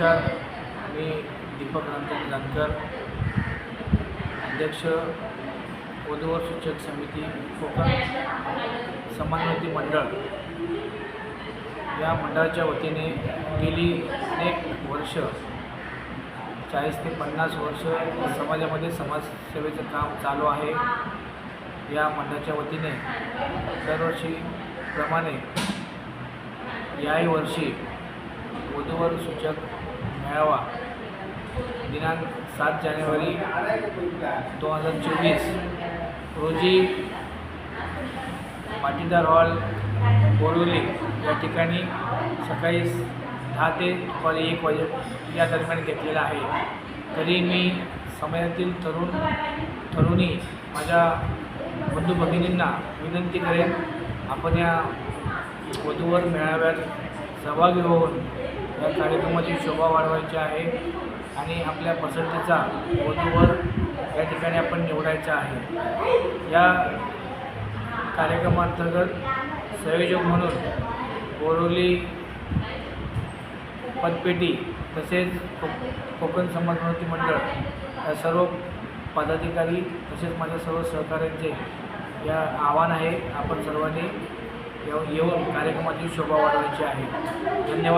नमस्कार. मी दीपक रामचंद्र जानकर अध्यक्ष वधूवर सूचक समिती कोकण समानवती मंडळ. या मंडळाच्या वतीने गेली अनेक वर्ष चाळीस ते पन्नास वर्ष समाजामध्ये समाजसेवेचं काम चालू आहे. या मंडळाच्या वतीने दरवर्षीप्रमाणे याही वर्षी वधूवर सूचक मेळावा दिनांक सात जानेवारी दोन हजार चोवीस. रोजी पाटीदार हॉल बोरिवली. या ठिकाणी सकाळी दहा ते दुपारी एक वाजे या दरम्यान घेतलेला आहे. तरी मी समाजातील तरुण तरुणी माझ्या बंधू भगिनींना विनंती करेन आपण या वधूवर मेळाव्यात सहभागी होऊन या कार्यक्रमाची शोभा वाढवायची आहे आणि आपल्या पसंतीचा वधूवर या ठिकाणी आपण निवडायचा आहे. या कार्यक्रमांतर्गत संयोजक म्हणून बोरोली पदपेटी तसेच कोकण समाजोन्नती मंडळ या सर्व पदाधिकारी तसेच माझ्या सर्व सहकाऱ्यांचे या आव्हान आहे. आपण सर्वांनी येऊन कार्यक्रमाची शोभा वाढवायची आहे. धन्यवाद.